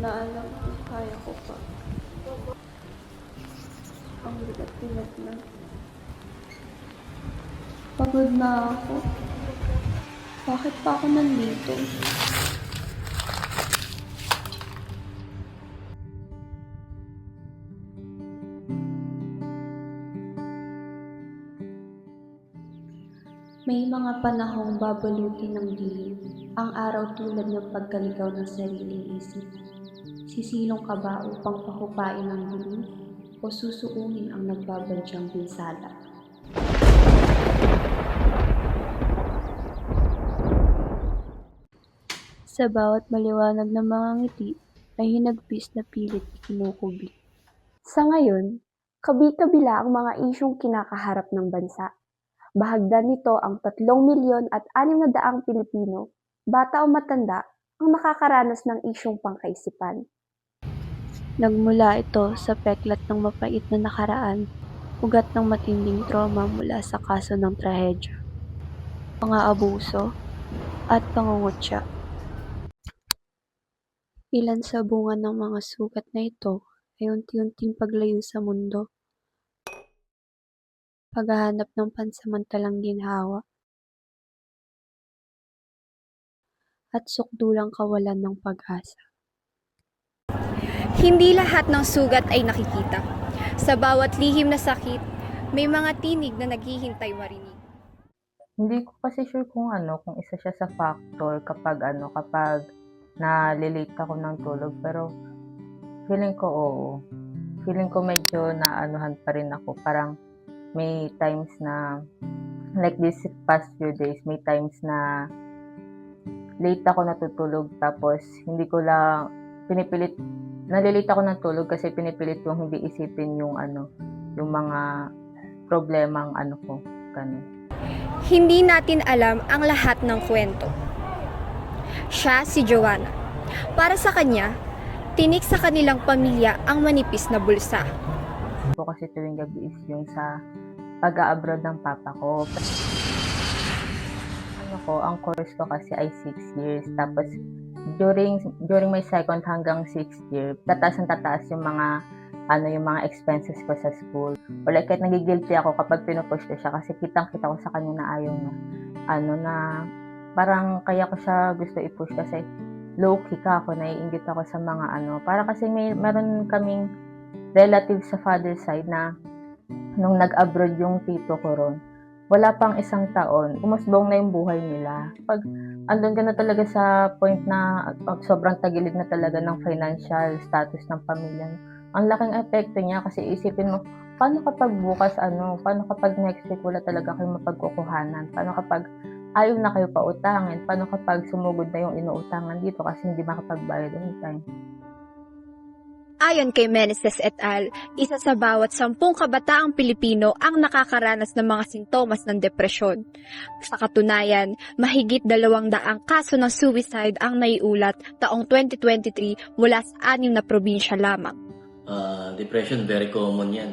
Ko na alam kung kaya ko pa. Ang bigat-bigat na. Pagod na ako. Bakit pa ako nandito? May mga panahong babalutin ng dilim, ang araw tulad ng pagkaligaw ng sariling isip. Sisilong ka ba upang pahupain ang dilim o susuungin ang nagbabadyang binsala? Sa bawat maliwanag na mga ngiti ay hinagpis na pilit ikinukubi. Sa ngayon, kabi-kabila ang mga isyong kinakaharap ng bansa. Bahagdan nito ang 3 milyon at 6 na daang Pilipino, bata o matanda, ang nakakaranas ng isyong pangkaisipan. Nagmula ito sa peklat ng mapait na nakaraan, ugat ng matinding trauma mula sa kaso ng trahedya, mga abuso, at pangungutya. Ilan sa bunga ng mga sugat na ito ay unti-unting paglayo sa mundo paghahanap ng pansamantalang ginhawa, at sukdulang kawalan ng pag-asa. Hindi lahat ng sugat ay nakikita. Sa bawat lihim na sakit, may mga tinig na naghihintay marinig. Hindi ko kasi sure kung ano, kung isa siya sa factor kapag ano, kapag na-late ako ng tulog. Pero feeling ko oo. Feeling ko medyo na-anuhan pa rin ako. Parang may times na, like this past few days, may times na late ako natutulog tapos hindi ko lang pinipilit nalilate ako ng tulog kasi pinipilit yung hindi isipin yung ano yung mga problemang ano ko ganun. Hindi natin alam ang lahat ng kwento. Siya si Joanna. Para sa kanya, tinik sa kanilang pamilya ang manipis na bulsa. ko kasi tuwing gabi is yung sa pag-abroad ng papa ko. Ano ko, ang course ko kasi ay 6 years. Tapos, during during my second hanggang 6th year, tataas ang tataas yung mga ano yung mga expenses ko sa school. Or like, kahit nagigilty ako kapag pinupush ko siya kasi kitang-kita ko sa kanya na ayaw na. Ano na, parang kaya ko siya gusto i-push kasi low-key ka ako, naiingit ako sa mga ano. Para kasi may, meron kaming relative sa father side na nung nag-abroad yung tito ko ron, wala pang isang taon, umusbong na yung buhay nila. Pag andun ka na talaga sa point na pag sobrang tagilid na talaga ng financial status ng pamilya, ang laking epekto niya kasi isipin mo, paano kapag bukas ano, paano kapag next week wala talaga kayo mapagkukuhanan, paano kapag ayaw na kayo pautangin, paano kapag sumugod na yung inuutangan dito kasi hindi makapagbayad on time. Ayon kay Meneses et al., isa sa bawat sampung kabataang Pilipino ang nakakaranas ng mga sintomas ng depresyon. Sa katunayan, mahigit dalawang daang kaso ng suicide ang naiulat taong 2023 mula sa anim na probinsya lamang. Uh, depression, very common yan.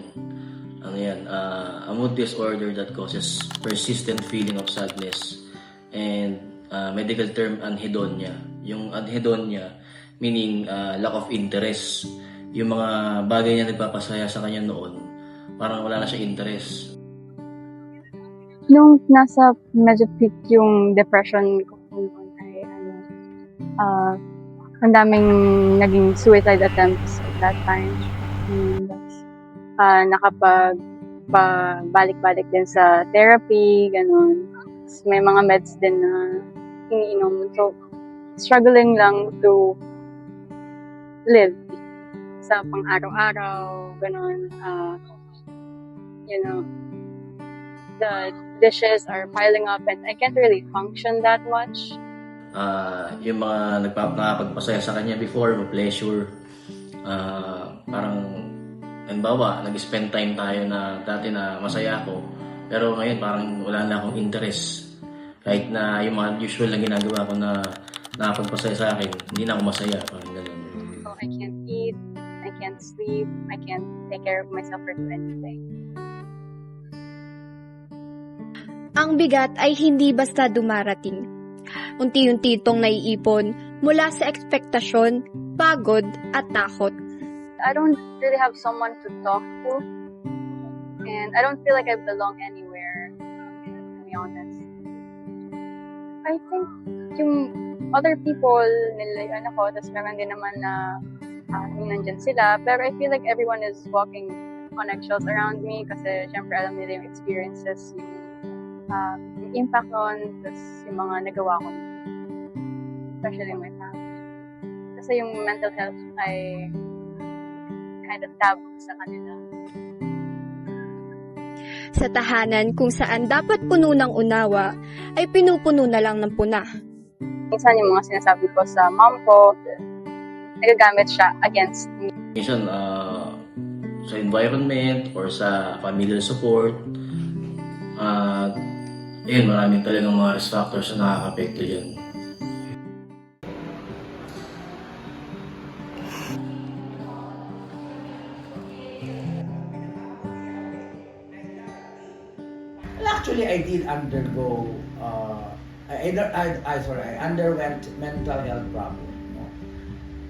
Ano yan? Uh, a mood disorder that causes persistent feeling of sadness and uh, medical term anhedonia. Yung anhedonia meaning uh, lack of interest. Yung mga bagay na nagpapasaya sa kanya noon, parang wala na siya interest. Nung nasa medyo peak yung depression ko noon ay ano, ah, ang daming naging suicide attempts at that time. And, ah, nakapag pa, balik-balik din sa therapy, ganun. Tapos May mga meds din na iniinom. So, struggling lang to live sa pang-araw-araw, ganun. ah, you know, the dishes are piling up and I can't really function that much. uh, yung mga nagpa- nakapagpasaya sa kanya before, pleasure. Uh, parang, halimbawa, nag-spend time tayo na dati na masaya ako. Pero ngayon, parang wala na akong interest. Kahit na yung mga usual na ginagawa ko na nakapagpasaya sa akin, hindi na ako masaya. Parang sleep, I can't take care of myself or do anything. Ang bigat ay hindi basta dumarating. Unti-unti itong naiipon, mula sa ekspektasyon, pagod at takot. I don't really have someone to talk to. And I don't feel like I belong anywhere, to be honest. I think yung other people, nila ano ko, tapos meron din naman na uh, yung nandyan sila. Pero I feel like everyone is walking on eggshells around me kasi syempre alam nila yung experiences, yung, um, yung impact nun, tapos yung mga nagawa ko. Especially my family. Kasi yung mental health ay kind of taboo sa kanila. Sa tahanan kung saan dapat puno ng unawa, ay pinupuno na lang ng puna. Minsan yung mga sinasabi ko sa mom ko, nagagamit siya against me. Minsan, ah, sa environment or sa familial support, at yun, maraming talagang mga risk factors na nakaka-apekto dyan. Actually, I did undergo. Uh, I, I, I, I sorry, I underwent mental health problem.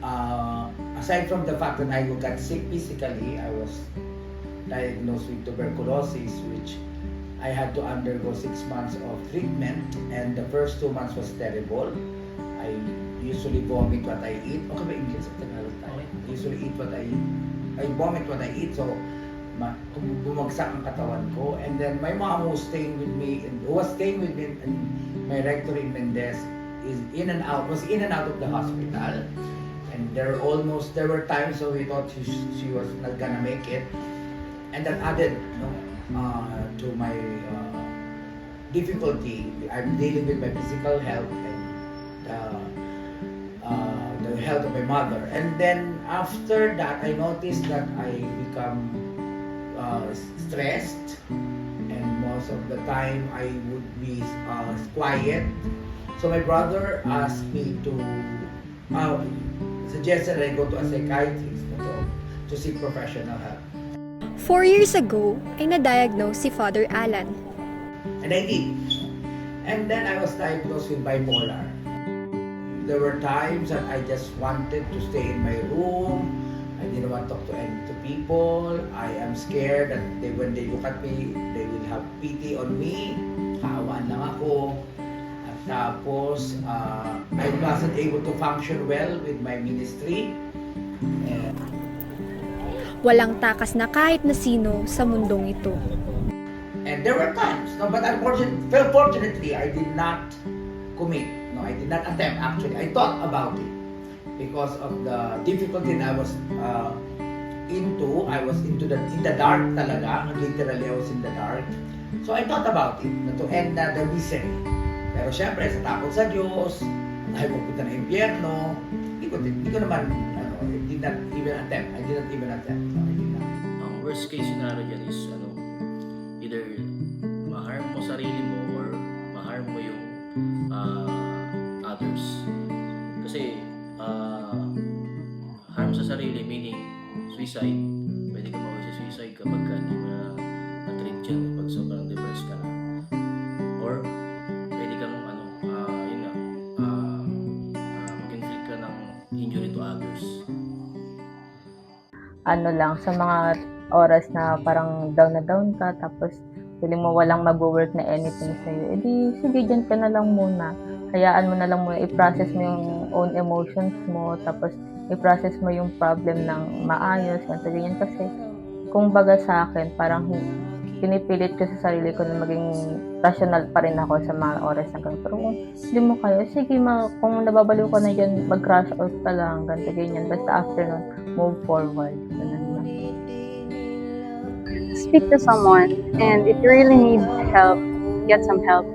Uh, aside from the fact that I got sick physically, I was diagnosed with tuberculosis, which I had to undergo six months of treatment, and the first two months was terrible. I usually vomit what I eat. Okay ba English at Tagalog tayo? I usually eat what I I vomit what I eat. So, ma- bumagsak ang katawan ko. And then my mom was staying with me, and who was staying with me, and my rector in Mendez is in and out, was in and out of the hospital. And there were almost, there were times so we thought she, she was not gonna make it. And that added you know, uh, to my uh, difficulty. I'm dealing with my physical health and the, uh, the health of my mother. And then after that, I noticed that I become uh, stressed and most of the time I would be uh, quiet. So my brother asked me to uh, suggested I go to a psychiatrist to, to seek professional help. Four years ago, ay na-diagnose si Father Alan. And I did. And then I was diagnosed with bipolar. There were times that I just wanted to stay in my room. I didn't want to talk to any to people. I am scared that they, when they look at me, they will have pity on me. Kaawaan lang ako. Tapos, uh, I wasn't able to function well with my ministry. And Walang takas na kahit na sino sa mundong ito. And there were times, no, but unfortunately, well, fortunately, I did not commit. No, I did not attempt. Actually, I thought about it because of the difficulty that I was uh, into. I was into the in the dark talaga. Literally, I was in the dark. So I thought about it na to end na the misery. Pero syempre, sa takot sa Diyos, ayaw pupunta na impyerno, hindi ko, hindi ko naman, ano, I did not even attempt. I did not even attempt. No. Ang worst case scenario dyan is ano, either ma-harm mo sarili mo or ma-harm mo yung ah, others. Kasi ah, harm sa sarili meaning suicide. Pwede ka mawala sa suicide kapag ka hindi mo ano lang, sa mga oras na parang down na down ka, tapos feeling mo walang mag-work na anything sa'yo, edi sige, dyan ka na lang muna. Hayaan mo na lang muna, i-process mo yung own emotions mo, tapos i-process mo yung problem ng maayos, ganito ganyan. Kasi, kung baga sa akin, parang pinipilit ko sa sarili ko na maging rational pa rin ako sa mga oras na ganito. Pero kung hindi mo kaya, sige, ma, kung nababaliw ka na dyan, mag-crash out ka lang, ganito ganyan. Basta after nun, move forward. Ganun lang. Speak to someone, and if you really need help, get some help.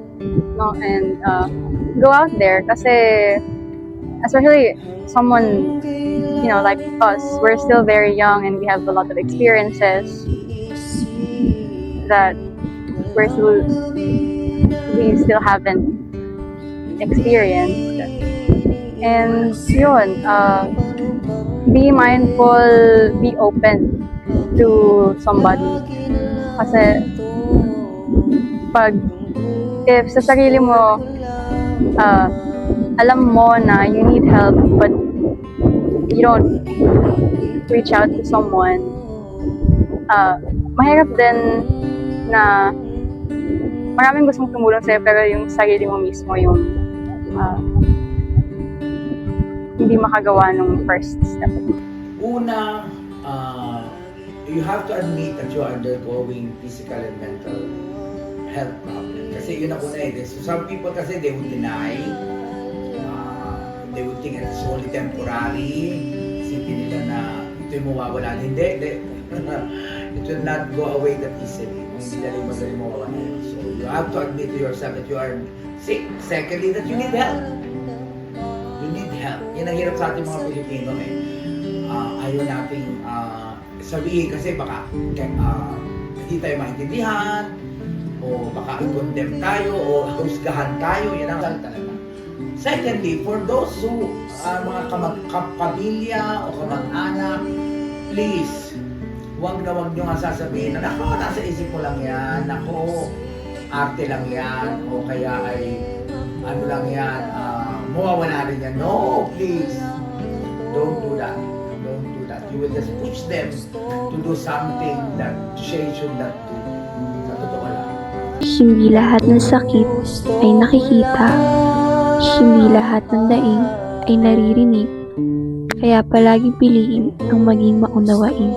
No, and uh, go out there kasi especially someone you know like us, we're still very young and we have a lot of experiences that we're still we still haven't experienced. And yun, uh, be mindful, be open to somebody. Kasi pag if sa sarili mo uh, alam mo na you need help but you don't reach out to someone, uh, mahirap din na maraming gustong tumulong sa'yo pero yung sarili mo mismo yung uh, hindi makagawa ng first step. Una, uh, you have to admit that you are undergoing physical and mental health problem. Kasi yun ang una eh. So some people kasi they would deny. Uh, they would think it's only temporary. Isipin nila na ito yung mawawala. Hindi. hindi. It will not go away that easily. Hindi dali madali mawawala. So you have to admit to yourself that you are sick. Secondly, that you need help. You need help. Yan ang hirap sa ating mga Pilipino eh. Ah, ayaw nating ah, sabihin kasi baka uh, hindi tayo maintindihan o baka i-condemn tayo o husgahan tayo. Yan ang talaga. Secondly, for those who ah, mga kamag kapamilya o kamag-anak, please, huwag na huwag nyo nga sasabihin na, nako, nasa isip mo lang yan, nako, arte lang yan, o kaya ay, ano lang yan, ah, mawawala rin yan. No, please, don't do that. Don't do that. You will just push them to do something that they should not do. Sa totoo lang. Hindi lahat ng sakit ay nakikita. Hindi lahat ng daing ay naririnig. Kaya palagi piliin ang maging maunawain.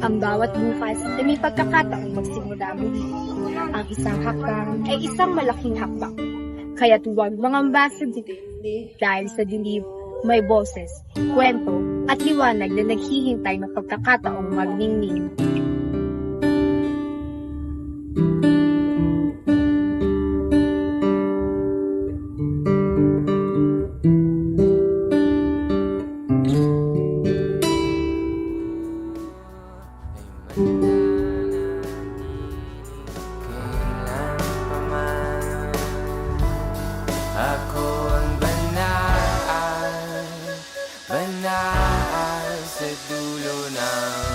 Ang bawat bukas ay may pagkakataong magsimula muli. Ang isang hakbang ay isang malaking hakbang. Kaya't huwag mangamba sa dilim. Dahil sa dilim, may boses, kwento, at liwanag na naghihintay ng pagkakataong magningning. I said, Do you know?